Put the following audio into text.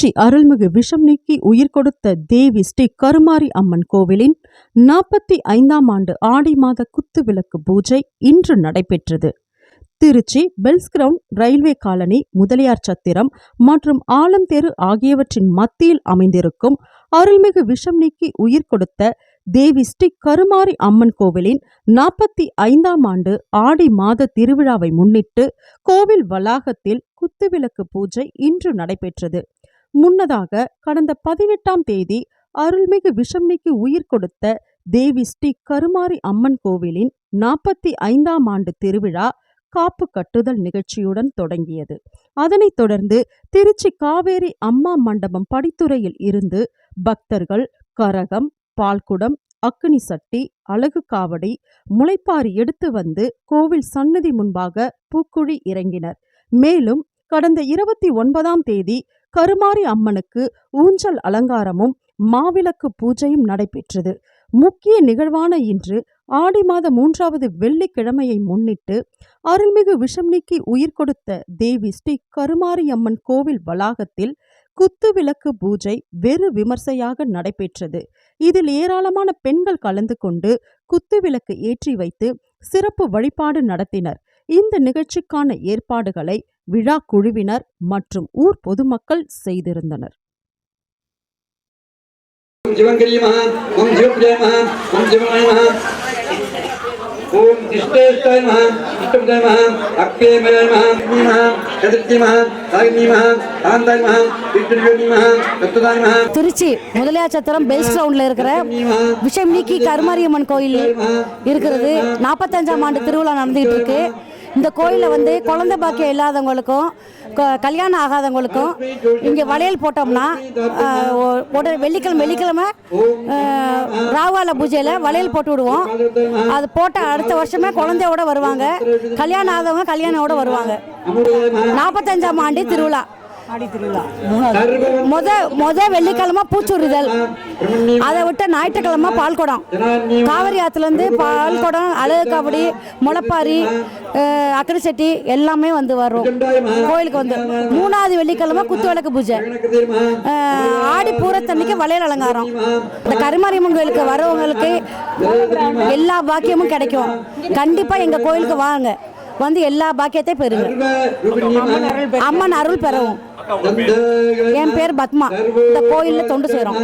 திருச்சி அருள்மிகு விஷம் நீக்கி உயிர் கொடுத்த தேவி ஸ்ரீ கருமாரி அம்மன் கோவிலின் நாற்பத்தி ஐந்தாம் ஆண்டு ஆடி மாத குத்துவிளக்கு பூஜை இன்று நடைபெற்றது. Trichy Bells ground railway colony Mudaliyar Chathiram மற்றும் ஆலந்தேரு ஆகியவற்றின் மத்தியில் அமைந்திருக்கும் அருள்மிகு விஷம் நீக்கி உயிர் கொடுத்த தேவி ஸ்ரீ கருமாரி அம்மன் கோவிலின் நாற்பத்தி ஐந்தாம் ஆண்டு ஆடி மாத திருவிழாவை முன்னிட்டு கோவில் வளாகத்தில் குத்துவிளக்கு பூஜை இன்று நடைபெற்றது. முன்னதாக கடந்த பதினெட்டாம் தேதி அருள்மிகு விஷம்னிக்கு உயிர் கொடுத்த தேவி ஸ்ரீ கருமாரி அம்மன் கோவிலின் நாற்பத்தி ஐந்தாம் ஆண்டு திருவிழா காப்பு கட்டுதல் நிகழ்ச்சியுடன் தொடங்கியது. அதனைத் தொடர்ந்து திருச்சி காவேரி அம்மா மண்டபம் படித்துறையில் இருந்து பக்தர்கள் கரகம் பால்குடம் அக்னி சட்டி அழகு காவடி முளைப்பாரி எடுத்து வந்து கோவில் சன்னதி முன்பாக பூக்குழி இறங்கினர். மேலும் கடந்த இருபத்தி ஒன்பதாம் தேதி கருமாரி அம்மனுக்கு ஊஞ்சல் அலங்காரமும் மாவிளக்கு பூஜையும் நடைபெற்றது. முக்கிய நிகழ்வான இன்று ஆடி மாத மூன்றாவது வெள்ளிக்கிழமையை முன்னிட்டு அருள்மிகு விஷம் நீக்கி உயிர் கொடுத்த தேவி ஸ்ரீ கருமாரி அம்மன் கோவில் வளாகத்தில் குத்துவிளக்கு பூஜை வெறு விமர்சையாக நடைபெற்றது. இதில் ஏராளமான பெண்கள் கலந்து கொண்டு குத்துவிளக்கு ஏற்றி வைத்து சிறப்பு வழிபாடு நடத்தினர். இந்த நிகழ்ச்சிக்கான ஏற்பாடுகளை விழா குழுவினர் மற்றும் ஊர் பொதுமக்கள் செய்திருந்தனர். ஓம் இஷ்டபுதாய சதுர்த்தி சாகினி தத்துதாய திருச்சி முதலியார் சத்திரம் பெல்ஸ் கிரவுண்டில் இருக்கிற விஷம் நீக்கி கருமாரியம்மன் கோயில் இருக்கிறது. நாற்பத்தஞ்சாம் ஆண்டு திருவிழா நடந்துகிட்டு இருக்கு. இந்த கோயிலில் வந்து குழந்தை பாக்கியம் இல்லாதவங்களுக்கும் க- கல்யாணம் ஆகாதவங்களுக்கும் இங்கே வளையல் போட்டோம்னா ஆஹ், உடனே வெள்ளிக்கிழமை வெள்ளிக்கிழமை ராவால பூஜையில் வளையல் போட்டு விடுவோம். அது போட்ட அடுத்த வருஷமே குழந்தையோட வருவாங்க. கல்யாணம் ஆகாதவங்க கல்யாணோட வருவாங்க. நாற்பத்தஞ்சாம் ஆண்டு திருவிழா. ஆடி திருவிழா முத முத வெள்ளிக்கிழமை பூச்சுரிதல் அதை விட்டு ஞாயிற்றுக்கிழமை பால் குடம் காவிரி ஆற்றுலேருந்து பால் குடம் அழகு காவடி முளைப்பாரி அஹ், அக்கடி சட்டி எல்லாமே வந்து வரும் கோயிலுக்கு வந்து. மூணாவது வெள்ளிக்கிழமை குத்து விளக்கு பூஜை. ஆடி பூரத்தன்னைக்கு வளையல் அலங்காரம். இந்த கருமாரியம்மன் கோயிலுக்கு வரவங்களுக்கு எல்லா பாக்கியமும் கிடைக்கும். கண்டிப்பாக எங்கள் கோயிலுக்கு வாங்க. வந்து எல்லா பாக்கியத்தையும் பெறுங்க. அம்மன் அருள் பெறவும். என் பேர்? பத்மா. இந்த கோயிலில் தொண்டு செய்கிறோம்